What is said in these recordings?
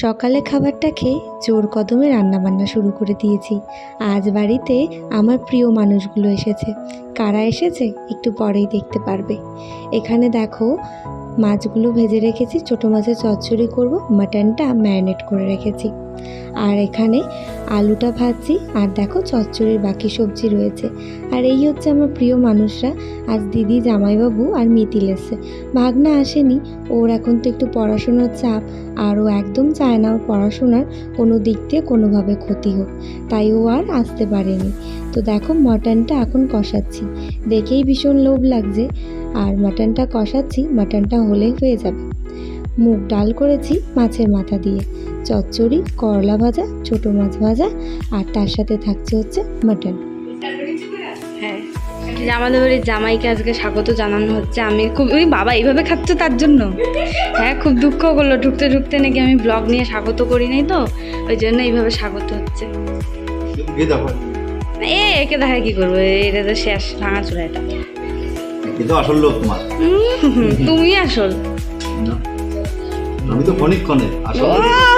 সকালে খাবারটা খেয়ে জোর কদমে রান্নাবান্না শুরু করে দিয়েছি। আজ বাড়িতে আমার প্রিয় মানুষগুলো এসেছে। কারা এসেছে একটু পরেই দেখতে পারবে। এখানে দেখো, মাছগুলো ভেজে রেখেছি, ছোটো মাছের চচ্চড়ি করব, মাটনটা ম্যারিনেট করে রেখেছি। আর এখানে আলুটা ভাজছি আর দেখো চচ্চড়ির বাকি সবজি রয়েছে। আর এই হচ্ছে আমার প্রিয় মানুষরা, আজ দিদি, জামাইবাবু আর মিতিল এসছে। ভাগনা আসেনি, ওর এখন তো একটু পড়াশোনার চাপ, আর ও একদম চায় না ওর পড়াশোনার কোনো দিক দিয়ে কোনোভাবে ক্ষতি হোক। তাই ও আর আসতে পারেনি। তো দেখো মটনটা এখন কষাচ্ছি। দেখেই ভীষণ লোভ লাগছে। আর মাটনটা কষাচ্ছি, মাটনটা হলেই হয়ে যাবে। মুগ ডাল করেছি মাছের মাথা দিয়ে। চচ্চড়ি করলা ভাজা ছোট মাছ ভাজা আর তার সাথে থাকছে হচ্ছে মাটন। হ্যাঁ আমাদের বাড়ির জামাইকে আজকে স্বাগত জানানো হচ্ছে। আমি খুব ওই বাবা এইভাবে খাচ্ছে তার জন্য। হ্যাঁ খুব দুঃখ করল। ঢুকতে ঢুকতে নাকি আমি ব্লগ নিয়ে স্বাগত করি নাই তো ওই জন্য এইভাবে স্বাগত হচ্ছে। এ একে দেখা কি করব? এটা তো শেষ ভাঙা চূড়া এটা। কিন্তু আসল লোক তোমার। তুমি আসল। না। আমি তো আসল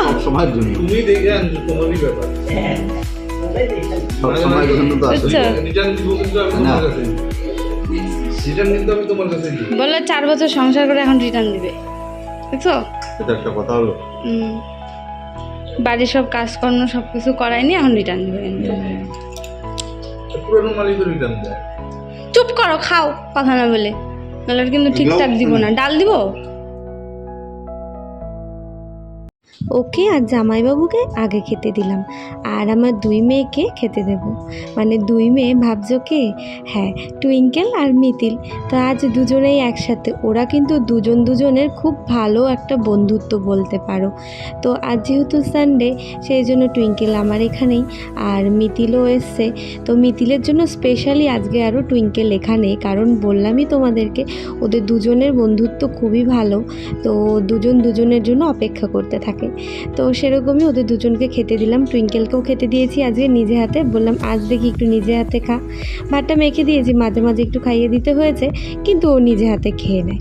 সব সময়ের জন্য। তুমি দেখে আনছো তোমারই ব্যাপার। সব সময়ের জন্য তো আসল। বুঝছ? রিটার্ন দিব কিন্তু আমি তোমার কাছে রিটার্ন কিন্তু আমি তোমার কাছে দিব বলল চার বছর সংসার করে এখন রিটার্ন দিবে। দেখছ? এটা একটা কথা হলো। বাড়ির সব কাজকর্ম সব কিছু করায়নি এখন রিটার্ন দিবে। পুরনো মালিক তো রিটার্ন দেয়। চুপ করো খাও কথা না বলে। নাহলে কিন্তু ঠিকঠাক দিব না। ডাল দিব? ওকে আর জামাইবাবুকে আগে খেতে দিলাম। আর আমার দুই মেয়েকে খেতে দেব। মানে দুই মেয়ে ভাবছ কে? হ্যাঁ টুইঙ্কেল আর মিতিল। তো আজ দুজনেই একসাথে। ওরা কিন্তু দুজন দুজনের খুব ভালো একটা বন্ধুত্ব বলতে পারো। তো আজ যেহেতু সানডে সেই জন্য টুইঙ্কেল আমার এখানেই। আর মিতিলও এসছে। তো মিতিলের জন্য স্পেশালি আজকে আরও টুইঙ্কেল এখানে। কারণ বললামই তোমাদেরকে, ওদের দুজনের বন্ধুত্ব খুবই ভালো। তো দুজন দুজনের জন্য অপেক্ষা করতে থাকে। তো সেরকমই ওদের দুজনকে খেতে দিলাম। টুইঙ্কেলকেও খেতে দিয়েছি আজকে নিজে হাতে। বললাম, আজ দেখি একটু নিজে হাতে খা। ভাতটা মেখে দিয়েছি, মাঝে মাঝে একটু খাইয়ে দিতে হয়েছে, কিন্তু ও নিজে হাতে খেয়ে নেয়।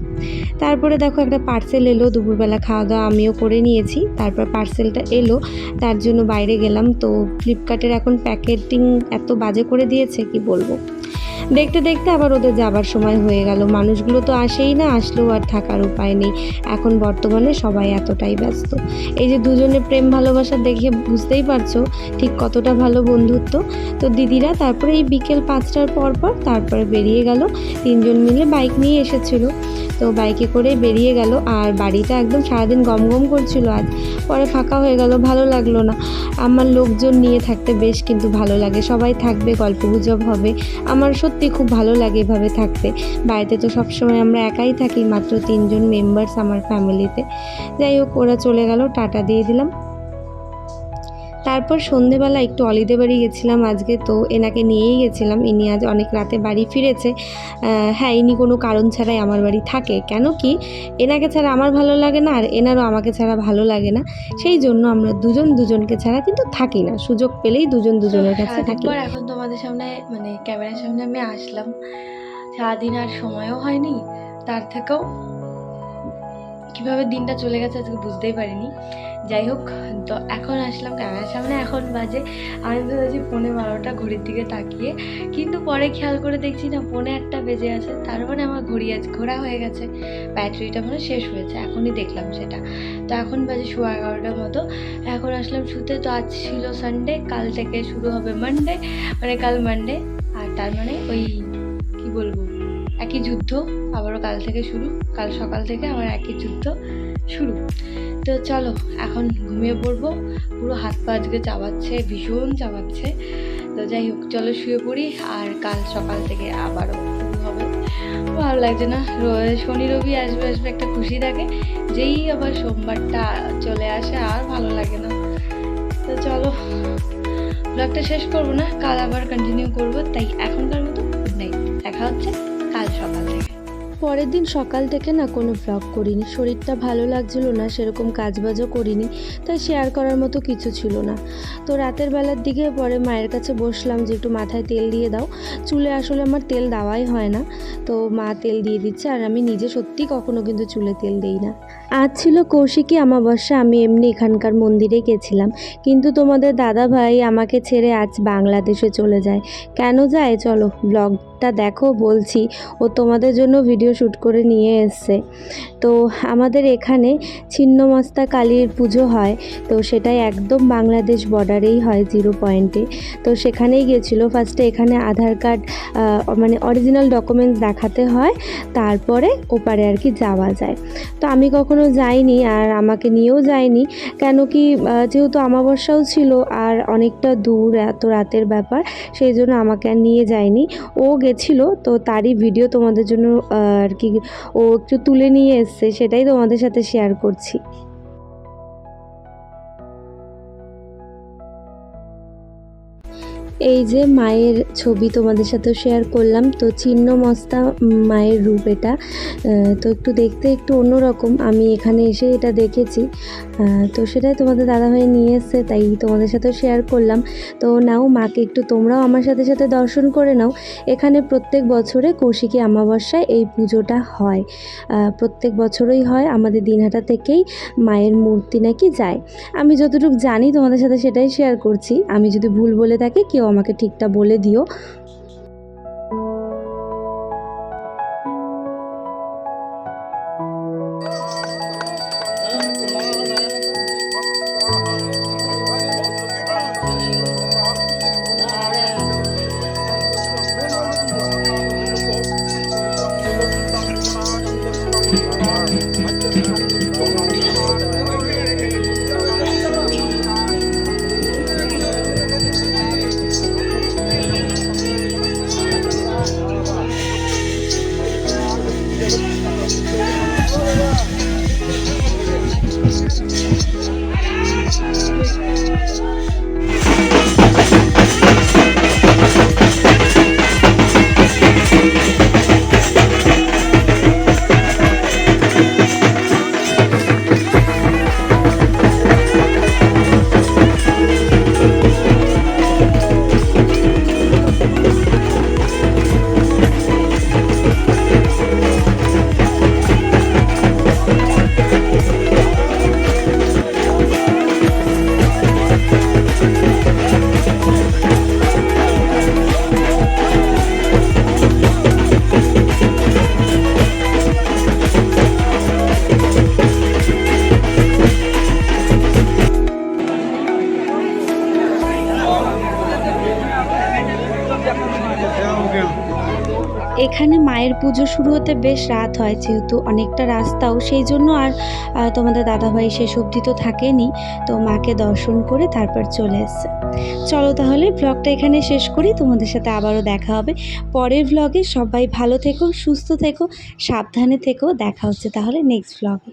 তারপরে দেখো একটা পার্সেল এলো, দুপুরবেলা খাওয়া দাওয়া আমিও করে নিয়েছি। তারপর পার্সেলটা এলো, তার জন্য বাইরে গেলাম। তো ফ্লিপকার্টের এখন প্যাকেটিং এত বাজে করে দিয়েছে, কি বলব? দেখতে দেখতে আবার ওদের যাবার সময় হয়ে গেল। মানুষগুলো তো আসেই না, আসলেও আর থাকার উপায় নেই। এখন বর্তমানে সবাই এতটাই ব্যস্ত। এই যে দুজনে প্রেম ভালোবাসা দেখে বুঝতেই পারছ ঠিক কতটা ভালো বন্ধুত্ব। তো দিদিরা তারপরে এই বিকেল পাঁচটার পর পর তারপরে বেরিয়ে গেল। তিনজন মিলে বাইক নিয়ে এসেছিল। তো বাইকে করে বেরিয়ে গেল আর বাড়িটা একদম সারাদিন গম গম করছিল আজ। পরে ফাঁকা হয়ে গেল, ভালো লাগল না। আমার লোকজন নিয়ে থাকতে বেশ কিন্তু ভালো লাগে। সবাই থাকবে, গল্প গুজব হবে। আমার সত্যি খুব ভালো লাগে এভাবে থাকতে। বাড়িতে তো সবসময় আমরা একাই থাকি, মাত্র তিনজন মেম্বার্স আমার ফ্যামিলিতে যাই হোক, ওরা চলে গেল, টাটা দিয়ে দিলাম। তারপর সন্ধেবেলা একটু অলিদে বাড়ি গেছিলাম আজকে তো এনাকে নিয়েই গেছিলাম। ইনি আজ অনেক রাতে বাড়ি ফিরেছে। হ্যাঁ ইনি কোনো কারণ ছাড়াই আমার বাড়ি থাকে। কেন কি? এনাকে ছাড়া আমার ভালো লাগে না আর এনারও আমাকে ছাড়া ভালো লাগে না। সেই জন্য আমরা দুজন দুজনকে ছাড়া কিন্তু থাকি না। সুযোগ পেলেই দুজন দুজনের কাছে থাকি। এখন তোমাদের সামনে মানে ক্যামেরার সামনে আমি আসলাম। সারাদিন আর সময়ও হয়নি। তার থেকেও কীভাবে দিনটা চলে গেছে আজকে বুঝতেই পারিনি। যাই হোক, তো এখন আসলাম ক্যামেরার সামনে এখন বাজে। আমি তো ভেবেছি পৌনে বারোটা ঘড়ির দিকে তাকিয়ে, কিন্তু পরে খেয়াল করে দেখছি না পৌনে একটা বেজে আছে। তার মানে আমার ঘড়ি আজ ঘোরা হয়ে গেছে। ব্যাটারিটা মানে শেষ হয়েছে। এখনই দেখলাম সেটা। তো এখন বাজে সোয়া এগারোটার মতো। এখন আসলাম শুতে। তো আজ ছিল সানডে কাল থেকে শুরু হবে মানডে মানে কাল মানডে আর তার মানে ওই একই যুদ্ধ, আবারও কাল থেকে শুরু, কাল সকাল থেকে আমার একই যুদ্ধ শুরু। তো চলো, এখন ঘুমিয়ে পড়ব, পুরো হাত পা আজকে চাবাচ্ছে, ভীষণ চাবাচ্ছে। তো যাই হোক, চলো শুয়ে পড়ি, আর কাল সকাল থেকে আবারও শুরু হবে। ভালো লাগছে না শনি রবি আসবে আসবে একটা খুশি থাকে, যেই আবার সোমবারটা চলে আসে, আর ভালো লাগে না। তো চলো, ব্লগটা শেষ করব না, কাল আবার কন্টিনিউ করব, তাই এখনকার মতো গুড নাইট দেখা হচ্ছে। কাল সকাল থেকে। পরের দিন সকাল থেকে না কোনো ব্লগ করিনি। শরীরটা ভালো লাগছিল না, সেরকম কাজবাজও করিনি, তাই শেয়ার করার মতো কিছু ছিল না। তো রাতের বেলার দিকে পরে মায়ের কাছে বসলাম যে একটু মাথায় তেল দিয়ে দাও। চুলে আসলে আমার তেল দেওয়াই হয় না। তো মা তেল দিয়ে দিচ্ছে আর আমি নিজে সত্যি কখনো কিন্তু চুলে তেল দেই না। আজ ছিল কৌশিকী আমাবস্যা আমি এমনি এখানকার মন্দিরে গেছিলাম। কিন্তু তোমাদের দাদা ভাই আমাকে ছেড়ে আজ বাংলাদেশে চলে যায়। কেন যায়? চলো ব্লগটা দেখো, বলছি। ও তোমাদের জন্য ভিডিও শ্যুট করে নিয়ে এসছে। তো আমাদের এখানে ছিন্নমস্তা কালীর পুজো হয়। তো সেটাই একদম বাংলাদেশ বর্ডারেই হয় জিরো পয়েন্টে তো সেখানেই গেছিল। ফার্স্টে এখানে আধার কার্ড মানে অরিজিনাল ডকুমেন্টস দেখাতে হয়। তারপরে ওপারে আর কি যাওয়া যায়। তো আমি কখনো যাইনি আর আমাকে নিয়েও যায়নি। কেন কি যেহেতু আমাবস্যাও ছিল আর অনেকটা দূর এত রাতের ব্যাপার, সেই জন্য আমাকে আর নিয়ে যায়নি। ও গেছিল তো তারই ভিডিও তোমাদের জন্য আর কি, ও একটু তুলে নিয়ে এসছে, সেটাই তোমাদের সাথে শেয়ার করছি। এই যে মায়ের ছবি তোমাদের সাথে শেয়ার করলাম, তো ছিন্ন মস্তা মায়ের রূপ এটা। তো একটু দেখতে একটু অন্যরকম, আমি এখানে এসে এটা দেখেছি। তো সেটাই তোমাদের দাদা দাদাভাই নিয়ে এসছে, তাই তোমাদের সাথে শেয়ার করলাম। তো নাও মাকে একটু তোমরাও আমার সাথে সাথে দর্শন করে নাও। এখানে প্রত্যেক বছরে কৌশিকী অমাবস্যায় এই পুজোটা হয়। প্রত্যেক বছরই হয়, আমাদের দিনহাটা থেকেই মায়ের মূর্তি নাকি যায়। আমি যতটুকু জানি তোমাদের সাথে সেটাই শেয়ার করছি। আমি যদি ভুল বলে থাকি, কেউ আমাকে ঠিকটা বলে দিও। এখানে মায়ের পুজো শুরু হতে বেশ রাত হয়, যেহেতু অনেকটা রাস্তাও, সেই জন্য আর তোমাদের দাদাভাই শেষ অবধি তো থাকেনি। তো মাকে দর্শন করে তারপর চলে এসছে। চলো তাহলে ব্লগটা এখানে শেষ করি, তোমাদের সাথে আবারও দেখা হবে। পরের ব্লগে সবাই ভালো থেকো, সুস্থ থেকো, সাবধানে থেকো। দেখা হচ্ছে তাহলে নেক্সট ব্লগে